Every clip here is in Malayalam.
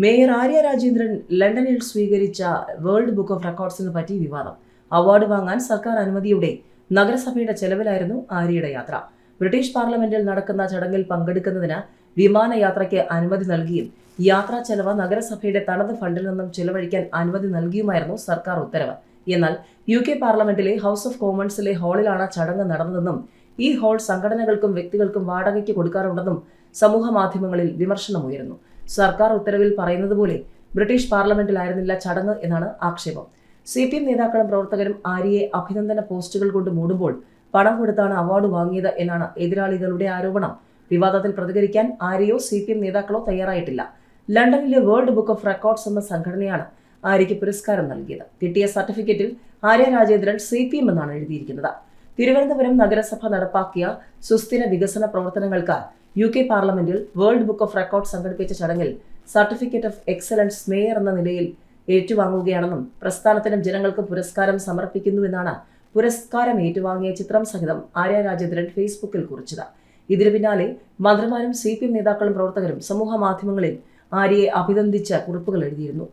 മേയർ ആര്യ രാജേന്ദ്രൻ ലണ്ടനിൽ സ്വീകരിച്ച വേൾഡ് ബുക്ക് ഓഫ് റെക്കോർഡ്സിന് പറ്റി വിവാദം. അവാർഡ് വാങ്ങാൻ സർക്കാർ അനുമതിയുടെ നഗരസഭയുടെ ചെലവിലായിരുന്നു ആര്യയുടെ യാത്ര. ബ്രിട്ടീഷ് പാർലമെന്റിൽ നടക്കുന്ന ചടങ്ങിൽ പങ്കെടുക്കുന്നതിന് വിമാനയാത്രയ്ക്ക് അനുമതി നൽകിയും യാത്രാ ചെലവ് നഗരസഭയുടെ തനത് ഫണ്ടിൽ നിന്നും ചെലവഴിക്കാൻ അനുമതി നൽകിയുമായിരുന്നു സർക്കാർ ഉത്തരവ്. എന്നാൽ യു കെ പാർലമെന്റിലെ ഹൗസ് ഓഫ് കോമൺസിലെ ഹാളിലാണ് ചടങ്ങ് നടന്നതെന്നും ഈ ഹാൾ സംഘടനകൾക്കും വ്യക്തികൾക്കും വാടകയ്ക്ക് കൊടുക്കാറുണ്ടെന്നും സമൂഹ മാധ്യമങ്ങളിൽ വിമർശനമുയരുന്നു. സർക്കാർ ഉത്തരവിൽ പറയുന്നത് പോലെ ബ്രിട്ടീഷ് പാർലമെന്റിലായിരുന്നില്ല ചടങ്ങ് എന്നാണ് ആക്ഷേപം. സി പി എം നേതാക്കളും പ്രവർത്തകരും ആര്യയെ അഭിനന്ദന പോസ്റ്റുകൾ കൊണ്ട് മൂടുമ്പോൾ പണം കൊടുത്താണ് അവാർഡ് വാങ്ങിയത് എന്നാണ് എതിരാളികളുടെ ആരോപണം. വിവാദത്തിൽ പ്രതികരിക്കാൻ ആര്യയോ സി പി എം നേതാക്കളോ തയ്യാറായിട്ടില്ല. ലണ്ടനിലെ വേൾഡ് ബുക്ക് ഓഫ് റെക്കോർഡ്സ് എന്ന സംഘടനയാണ് ആര്യയ്ക്ക് പുരസ്കാരം നൽകിയത്. കിട്ടിയ സർട്ടിഫിക്കറ്റിൽ Arya Rajendran C P M എന്നാണ് എഴുതിയിരിക്കുന്നത്. തിരുവനന്തപുരം നഗരസഭ നടപ്പാക്കിയ സുസ്ഥിര വികസന പ്രവർത്തനങ്ങൾക്ക് യു കെ പാർലമെന്റിൽ വേൾഡ് ബുക്ക് ഓഫ് റെക്കോർഡ് സംഘടിപ്പിച്ച ചടങ്ങിൽ സർട്ടിഫിക്കറ്റ് ഓഫ് എക്സലൻസ് മേയർ എന്ന നിലയിൽ ഏറ്റുവാങ്ങുകയാണെന്നും പ്രസ്ഥാനത്തിനും ജനങ്ങൾക്ക് പുരസ്കാരം സമർപ്പിക്കുന്നുവെന്നാണ് പുരസ്കാരം ഏറ്റുവാങ്ങിയ ചിത്രം സഹിതം ആര്യ രാജേന്ദ്രൻ ഫേസ്ബുക്കിൽ കുറിച്ചത്. ഇതിനു പിന്നാലെ മന്ത്രിമാരും സി പി എം നേതാക്കളും പ്രവർത്തകരും സമൂഹ മാധ്യമങ്ങളിൽ ആര്യയെ അഭിനന്ദിച്ച കുറിപ്പുകൾ എഴുതിയിരുന്നു.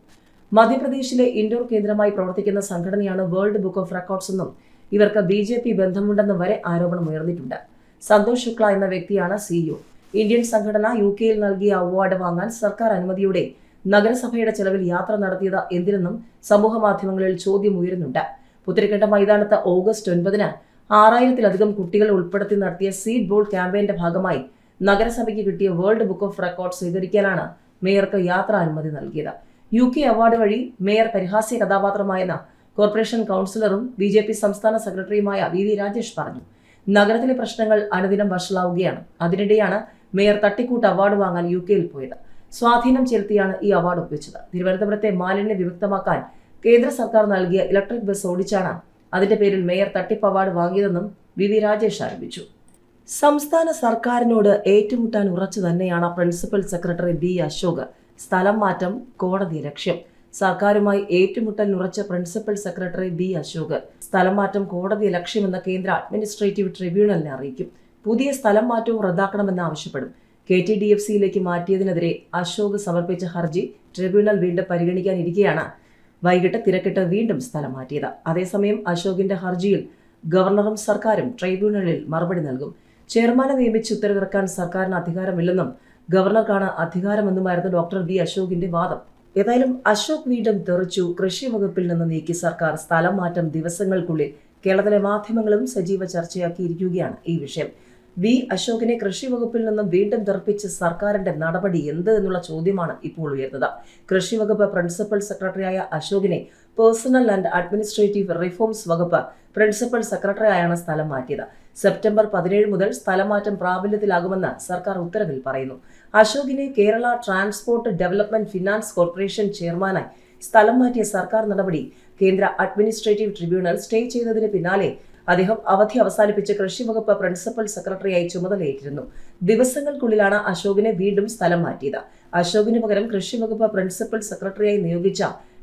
മധ്യപ്രദേശിലെ ഇൻഡോർ കേന്ദ്രമായി പ്രവർത്തിക്കുന്ന സംഘടനയാണ് വേൾഡ് ബുക്ക് ഓഫ് റെക്കോർഡ്സ് എന്നും ഇവർക്ക് ബി ജെ പി ബന്ധമുണ്ടെന്നും വരെ ആരോപണം ഉയർന്നിട്ടുണ്ട്. സന്തോഷ് ശുക്ല എന്ന വ്യക്തിയാണ് സിഇഒ ഇന്ത്യൻ സംഘടന യു കെയിൽ നൽകിയ അവാർഡ് വാങ്ങാൻ സർക്കാർ അനുമതിയോടെ നഗരസഭയുടെ ചെലവിൽ യാത്ര നടത്തിയത് എന്തിനെന്നും സമൂഹ മാധ്യമങ്ങളിൽ ചോദ്യം ഉയരുന്നുണ്ട്. പുത്തരിക്കണ്ട മൈതാനത്ത് ഓഗസ്റ്റ് ഒൻപതിന് ആറായിരത്തിലധികം കുട്ടികൾ ഉൾപ്പെടുത്തി നടത്തിയ സീഡ് ബോൾ ക്യാമ്പയിന്റെ ഭാഗമായി നഗരസഭയ്ക്ക് കിട്ടിയ വേൾഡ് ബുക്ക് ഓഫ് റെക്കോർഡ് സ്വീകരിക്കാനാണ് മേയർക്ക് യാത്രാ അനുമതി നൽകിയത്. യു കെ അവാർഡ് വഴി മേയർ പരിഹാസ്യ കഥാപാത്രമായെന്ന് കോർപ്പറേഷൻ കൗൺസിലറും ബി സംസ്ഥാന സെക്രട്ടറിയുമായ വി വി രാജേഷ് പറഞ്ഞു. നഗരത്തിലെ പ്രശ്നങ്ങൾ അനുദിനം വഷളാവുകയാണ്. അതിനിടെയാണ് മേയർ തട്ടിക്കൂട്ട് അവാർഡ് വാങ്ങാൻ യു കെയിൽ പോയത്. സ്വാധീനം ചെലുത്തിയാണ് ഈ അവാർഡ് ഒപ്പിച്ചത്. തിരുവനന്തപുരത്തെ മാലിന്യ വിമുക്തമാക്കാൻ കേന്ദ്ര സർക്കാർ നൽകിയ ഇലക്ട്രിക് ബസ് ഓടിച്ചാണ് അതിന്റെ പേരിൽ മേയർ തട്ടിപ്പ് അവാർഡ് വാങ്ങിയതെന്നും വി വി രാജേഷ് ആരോപിച്ചു. സംസ്ഥാന സർക്കാരിനോട് ഏറ്റുമുട്ടാൻ ഉറച്ചു തന്നെയാണ് പ്രിൻസിപ്പൽ സെക്രട്ടറി ബി അശോക്. സ്ഥലം മാറ്റം കോടതി ലക്ഷ്യം. സർക്കാരുമായി ഏറ്റുമുട്ടൽ ഉറച്ച പ്രിൻസിപ്പൽ സെക്രട്ടറി ബി അശോക്. സ്ഥലം മാറ്റം കോടതി ലക്ഷ്യമെന്ന കേന്ദ്ര അഡ്മിനിസ്ട്രേറ്റീവ് ട്രിബ്യൂണലിനെ അറിയിക്കും. പുതിയ സ്ഥലം മാറ്റവും റദ്ദാക്കണമെന്ന് ആവശ്യപ്പെടും. കെ ടി ഡി എഫ് സിയിലേക്ക് മാറ്റിയതിനെതിരെ അശോക് സമർപ്പിച്ച ഹർജി ട്രിബ്യൂണൽ വീണ്ടും പരിഗണിക്കാനിരിക്കെയാണ്. വൈകിട്ട് തിരക്കിട്ട് വീണ്ടും സ്ഥലം മാറ്റിയത്. അതേസമയം അശോകിന്റെ ഹർജിയിൽ ഗവർണറും സർക്കാരും ട്രൈബ്യൂണലിൽ മറുപടി നൽകും. ചെയർമാനെ നിയമിച്ച് ഉത്തരവിറക്കാൻ സർക്കാരിന് അധികാരമില്ലെന്നും ഗവർണർക്കാണ് അധികാരമെന്നുമായിരുന്നു ഡോക്ടർ വി അശോകിന്റെ വാദം. ഏതായാലും അശോക് വീണ്ടും തെറിച്ചു. കൃഷി വകുപ്പിൽ നിന്ന് നീക്കി സർക്കാർ സ്ഥലം മാറ്റം ദിവസങ്ങൾക്കുള്ളിൽ കേരളത്തിലെ മാധ്യമങ്ങളും സജീവ ചർച്ചയാക്കിയിരിക്കുകയാണ് ഈ വിഷയം. വി അശോകിനെ കൃഷി വകുപ്പിൽ നിന്നും വീണ്ടും തെറിപ്പിച്ച് സർക്കാരിന്റെ നടപടി എന്ത് എന്നുള്ള ചോദ്യമാണ് ഇപ്പോൾ ഉയർന്നത് കൃഷി വകുപ്പ് പ്രിൻസിപ്പൽ സെക്രട്ടറിയായ അശോകിനെ പേഴ്സണൽ ആൻഡ് അഡ്മിനിസ്ട്രേറ്റീവ് റിഫോംസ് വകുപ്പ് പ്രിൻസിപ്പൽ സെക്രട്ടറിയായാണ് സ്ഥലം മാറ്റിയത്. സെപ്റ്റംബർ പതിനേഴ് മുതൽ സ്ഥലമാറ്റം പ്രാബല്യത്തിലാകുമെന്ന് സർക്കാർ ഉത്തരവിൽ പറയുന്നു. അശോകിനെ Kerala transport development finance corporation ചെയർമാനായി സ്ഥലം മാറ്റിയ സർക്കാർ നടപടി കേന്ദ്ര അഡ്മിനിസ്ട്രേറ്റീവ് ട്രിബ്യൂണൽ സ്റ്റേ ചെയ്തതിന് പിന്നാലെ അദ്ദേഹം അവധി അവസാനിപ്പിച്ച് കൃഷി വകുപ്പ് പ്രിൻസിപ്പൽ സെക്രട്ടറിയായി ചുമതലയേറ്റിരുന്നു. ദിവസങ്ങൾക്കുള്ളിലാണ് അശോകിനെ വീണ്ടും സ്ഥലം മാറ്റിയത്. അശോകിന് പകരം കൃഷി വകുപ്പ് പ്രിൻസിപ്പൽ സെക്രട്ടറിയായി നിയോഗിച്ച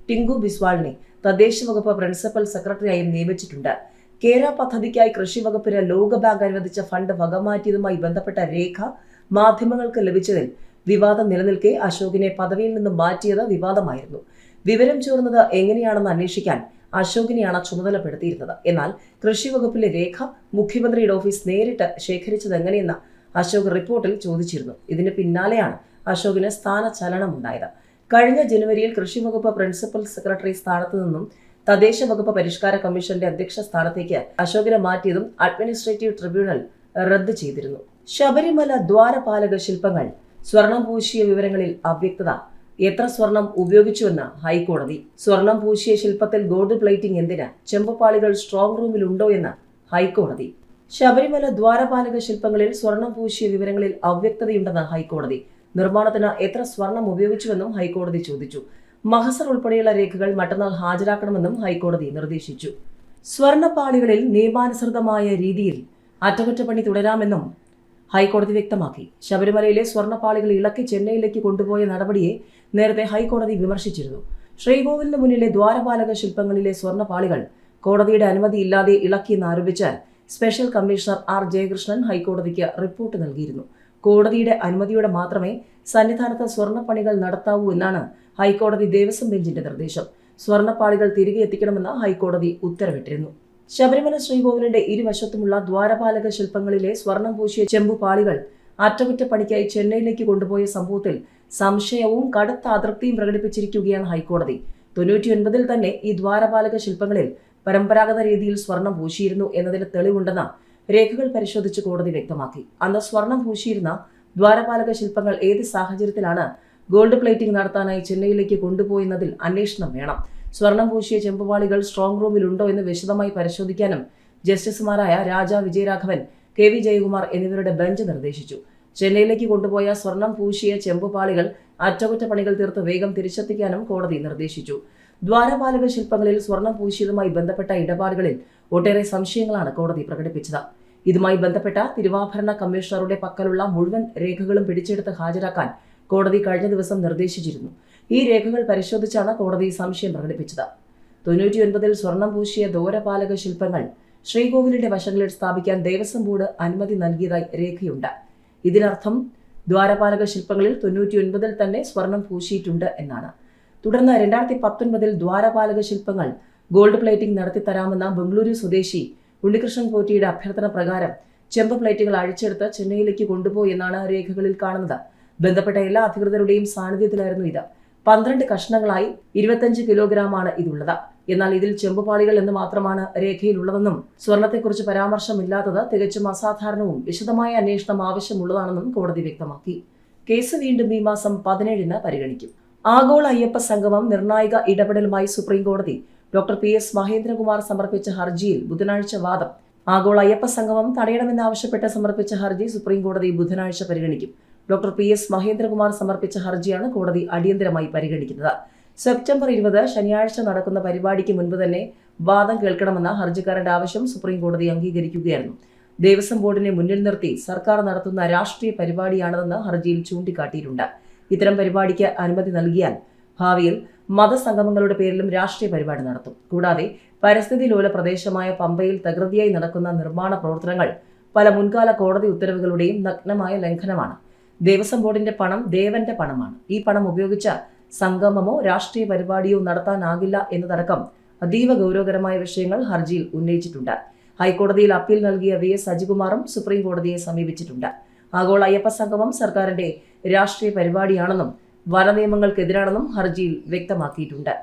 ടിങ്കു ബിസ്വാളിനെ തദ്ദേശ വകുപ്പ് പ്രിൻസിപ്പൽ സെക്രട്ടറിയായും നിയമിച്ചിട്ടുണ്ട്. കേര പദ്ധതിക്കായി കൃഷി വകുപ്പിന് ലോകബാങ്ക് അനുവദിച്ച ഫണ്ട് വകമാറ്റിയതുമായി ബന്ധപ്പെട്ട രേഖ മാധ്യമങ്ങൾക്ക് ലഭിച്ചതിൽ വിവാദം നിലനിൽക്കെ അശോകിനെ പദവിയിൽ നിന്ന് മാറ്റിയത് വിവാദമായിരുന്നു. വിവരം ചോർന്നത് എങ്ങനെയാണെന്ന് അന്വേഷിക്കാൻ അശോകിനെയാണ് ചുമതലപ്പെടുത്തിയിരുന്നത്. എന്നാൽ കൃഷി വകുപ്പിലെ രേഖ മുഖ്യമന്ത്രിയുടെ ഓഫീസ് നേരിട്ട് ശേഖരിച്ചത് എങ്ങനെയെന്ന് അശോക് റിപ്പോർട്ടിൽ ചോദിച്ചിരുന്നു. ഇതിന് പിന്നാലെയാണ് അശോകിന് സ്ഥാനചലനമുണ്ടായത്. കഴിഞ്ഞ ജനുവരിയിൽ കൃഷി വകുപ്പ് പ്രിൻസിപ്പൽ സെക്രട്ടറി സ്ഥാനത്തു നിന്നും തദ്ദേശ വകുപ്പ് പരിഷ്കാര കമ്മീഷന്റെ അധ്യക്ഷ സ്ഥാനത്തേക്ക് അശോകിനെ മാറ്റിയതും അഡ്മിനിസ്ട്രേറ്റീവ് ട്രിബ്യൂണൽ റദ്ദ് ചെയ്തിരുന്നു. ശബരിമല ദ്വാരപാലക ശില്പങ്ങൾ സ്വർണം പൂശിയ വിവരങ്ങളിൽ അവ്യക്തത. എത്ര സ്വർണം ഉപയോഗിച്ചുവെന്ന് ഹൈക്കോടതി. സ്വർണം പൂശിയ ശില്പത്തിൽ ഗോൾഡ് പ്ലേറ്റിംഗ് എന്തിന്? ചെമ്പുപാളികൾ സ്ട്രോങ് റൂമിൽ ഉണ്ടോ എന്ന് ഹൈക്കോടതി. ശബരിമല ദ്വാരപാലക ശില്പങ്ങളിൽ സ്വർണം പൂശിയ വിവരങ്ങളിൽ അവ്യക്തതയുണ്ടെന്ന് ഹൈക്കോടതി. നിർമ്മാണത്തിന് എത്ര സ്വർണം ഉപയോഗിച്ചുവെന്നും ഹൈക്കോടതി ചോദിച്ചു. മഹസർ ഉൾപ്പെടെയുള്ള രേഖകൾ മറ്റന്നാൾ ഹാജരാക്കണമെന്നും ഹൈക്കോടതി നിർദ്ദേശിച്ചു. സ്വർണപ്പാളികളിൽ നിയമാനുസൃതമായ രീതിയിൽ അറ്റകുറ്റപ്പണി തുടരാമെന്നും ഹൈക്കോടതി വ്യക്തമാക്കി. ശബരിമലയിലെ സ്വർണപ്പാളികൾ ഇളക്കി ചെന്നൈയിലേക്ക് കൊണ്ടുപോയ നടപടിയെ നേരത്തെ ഹൈക്കോടതി വിമർശിച്ചിരുന്നു. ശ്രീകോവിലിന് മുന്നിലെ ദ്വാരപാലക ശില്പങ്ങളിലെ സ്വർണപ്പാളികൾ കോടതിയുടെ അനുമതിയില്ലാതെ ഇളക്കിയെന്നാരോപിച്ച് സ്പെഷ്യൽ കമ്മീഷണർ ആർ ജയകൃഷ്ണൻ ഹൈക്കോടതിക്ക് റിപ്പോർട്ട് നൽകിയിരുന്നു. കോടതിയുടെ അനുമതിയോടെ മാത്രമേ സന്നിധാനത്ത് സ്വർണപ്പണികൾ നടത്താവൂ എന്നാണ് ഹൈക്കോടതി ദേവസ്വം ബെഞ്ചിന്റെ നിർദ്ദേശം. സ്വർണപ്പാളികൾ തിരികെ എത്തിക്കണമെന്ന് ഹൈക്കോടതി ഉത്തരവിട്ടിരുന്നു. ശബരിമല ശ്രീകോവിലിന്റെ ഇരുവശത്തുമുള്ള ദ്വാരപാലക ശില്പങ്ങളിലെ സ്വർണം പൂശിയ ചെമ്പുപാളികൾ അറ്റകുറ്റപ്പണിക്കായി ചെന്നൈയിലേക്ക് കൊണ്ടുപോയ സംഭവത്തിൽ സംശയവും കടുത്ത അതൃപ്തിയും പ്രകടിപ്പിച്ചിരിക്കുകയാണ് ഹൈക്കോടതി. തൊണ്ണൂറ്റിയൊൻപതിൽ തന്നെ ഈ ദ്വാരപാലക ശില്പങ്ങളിൽ പരമ്പരാഗത രീതിയിൽ സ്വർണം പൂശിയിരുന്നു എന്നതിന് തെളിവുണ്ടെന്ന് രേഖകൾ പരിശോധിച്ച് കോടതി വ്യക്തമാക്കി. അന്ന് സ്വർണം പൂശിയിരുന്ന ദ്വാരപാലക ശില്പങ്ങൾ ഏത് സാഹചര്യത്തിലാണ് ഗോൾഡ് പ്ലേറ്റിംഗ് നടത്താനായി ചെന്നൈയിലേക്ക് കൊണ്ടുപോയെന്നതിൽ അന്വേഷണം വേണം. സ്വർണം പൂശിയ ചെമ്പുപാളികൾ സ്ട്രോങ് റൂമിലുണ്ടോ എന്ന് വിശദമായി പരിശോധിക്കാനും ജസ്റ്റിസുമാരായ രാജ വിജയരാഘവൻ കെ വി ജയകുമാർ എന്നിവരുടെ ബെഞ്ച് നിർദ്ദേശിച്ചു. ചെന്നൈയിലേക്ക് കൊണ്ടുപോയ സ്വർണം പൂശിയ ചെമ്പുപാളികൾ അറ്റകുറ്റപ്പണികൾ തീർത്ത് വേഗം തിരിച്ചെത്തിക്കാനും കോടതി നിർദ്ദേശിച്ചു. ദ്വാരപാലക ശില്പങ്ങളിൽ സ്വർണം പൂശിയതുമായി ബന്ധപ്പെട്ട ഇടപാടുകളിൽ ഒട്ടേറെ സംശയങ്ങളാണ് കോടതി പ്രകടിപ്പിച്ചത്. ഇതുമായി ബന്ധപ്പെട്ട തിരുവാഭരണ കമ്മീഷണറുടെ പക്കലുള്ള മുഴുവൻ രേഖകളും പിടിച്ചെടുത്ത് ഹാജരാക്കാൻ കോടതി കഴിഞ്ഞ ദിവസം നിർദ്ദേശിച്ചിരുന്നു. ഈ രേഖകൾ പരിശോധിച്ചാണ് കോടതി സംശയം പ്രകടിപ്പിച്ചത്. തൊണ്ണൂറ്റിയൊൻപതിൽ സ്വർണം പൂശിയ ദൂരപാലക ശില്പങ്ങൾ ശ്രീകോവിലിന്റെ വശങ്ങളിൽ സ്ഥാപിക്കാൻ ദേവസ്വം ബോർഡ് അനുമതി നൽകിയതായി രേഖയുണ്ട്. ഇതിനർത്ഥം ദ്വാരപാലക ശില്പങ്ങളിൽ തൊണ്ണൂറ്റിയൊൻപതിൽ തന്നെ സ്വർണം പൂശിയിട്ടുണ്ട് എന്നാണ്. തുടർന്ന് രണ്ടായിരത്തി പത്തൊൻപതിൽ ദ്വാരപാലക ശില്പങ്ങൾ ഗോൾഡ് പ്ലേറ്റിംഗ് നടത്തിത്തരാമെന്ന ബംഗളൂരു സ്വദേശി ഉണ്ണികൃഷ്ണൻ പോറ്റിയുടെ അഭ്യർത്ഥന പ്രകാരം ചെമ്പ് പ്ലേറ്റുകൾ അഴിച്ചെടുത്ത് ചെന്നൈയിലേക്ക് കൊണ്ടുപോയി എന്നാണ് രേഖകളിൽ കാണുന്നത്. ബന്ധപ്പെട്ട എല്ലാ അധികൃതരുടെയും സാന്നിധ്യത്തിലായിരുന്നു ഇത്. പന്ത്രണ്ട് കഷ്ണങ്ങളായി ഇരുപത്തഞ്ച് കിലോഗ്രാമാണ് ഇതുള്ളത്. എന്നാൽ ഇതിൽ ചെമ്പുപാളികൾ എന്ന് മാത്രമാണ് രേഖയിലുള്ളതെന്നും സ്വർണത്തെക്കുറിച്ച് പരാമർശമില്ലാത്തത് തികച്ചും അസാധാരണവും വിശദമായ അന്വേഷണം ആവശ്യമുള്ളതാണെന്നും കോടതി വ്യക്തമാക്കി. കേസ് വീണ്ടും ഈ മാസം പതിനേഴിന് പരിഗണിക്കും. ആഗോള അയ്യപ്പ സംഗമം നിർണായക ഇടപെടലുമായി സുപ്രീംകോടതി ഡോക്ടർ പി. എസ്. മഹേന്ദ്രകുമാർ സമർപ്പിച്ച ഹർജിയിൽ ബുധനാഴ്ച വാദം. ആഗോള അയ്യപ്പ സംഗമം തടയണമെന്നാവശ്യപ്പെട്ട് സമർപ്പിച്ച ഹർജി സുപ്രീംകോടതി ബുധനാഴ്ച പരിഗണിക്കും. ഡോക്ടർ പി എസ് മഹേന്ദ്രകുമാർ സമർപ്പിച്ച ഹർജിയാണ് കോടതി അടിയന്തരമായി പരിഗണിക്കുന്നത്. സെപ്റ്റംബർ ഇരുപത് ശനിയാഴ്ച നടക്കുന്ന പരിപാടിക്ക് മുൻപ് തന്നെ വാദം കേൾക്കണമെന്ന ഹർജിക്കാരന്റെ ആവശ്യം സുപ്രീം കോടതി അംഗീകരിക്കുകയായിരുന്നു. ദേവസ്വം ബോർഡിനെ മുന്നിൽ നിർത്തി സർക്കാർ നടത്തുന്ന രാഷ്ട്രീയ പരിപാടിയാണതെന്ന് ഹർജിയിൽ ചൂണ്ടിക്കാട്ടിയിട്ടുണ്ട്. ഇത്തരം പരിപാടിക്ക് അനുമതി നൽകിയാൽ ഭാവിയിൽ മതസംഗമങ്ങളുടെ പേരിലും രാഷ്ട്രീയ പരിപാടി നടത്തും. കൂടാതെ പരിസ്ഥിതി ലോല പ്രദേശമായ പമ്പയിൽ തകൃതിയായി നടക്കുന്ന നിർമ്മാണ പ്രവർത്തനങ്ങൾ പല മുൻകാല കോടതി ഉത്തരവുകളുടെയും നഗ്നമായ ലംഘനമാണ്. ദേവസ്വം ബോർഡിന്റെ പണം ദേവന്റെ പണമാണ്. ഈ പണം ഉപയോഗിച്ച സംഗമമോ രാഷ്ട്രീയ പരിപാടിയോ നടത്താനാകില്ല എന്നതടക്കം അതീവ ഗൗരവകരമായ വിഷയങ്ങൾ ഹർജിയിൽ ഉന്നയിച്ചിട്ടുണ്ട്. ഹൈക്കോടതിയിൽ അപ്പീൽ നൽകിയ വി എസ് അജികുമാറും സുപ്രീം കോടതിയെ സമീപിച്ചിട്ടുണ്ട്. ആഗോള അയ്യപ്പ സംഗമം സർക്കാരിന്റെ രാഷ്ട്രീയ പരിപാടിയാണെന്നും വനനിയമങ്ങൾക്കെതിരാണെന്നും ഹർജിയിൽ വ്യക്തമാക്കിയിട്ടുണ്ട്.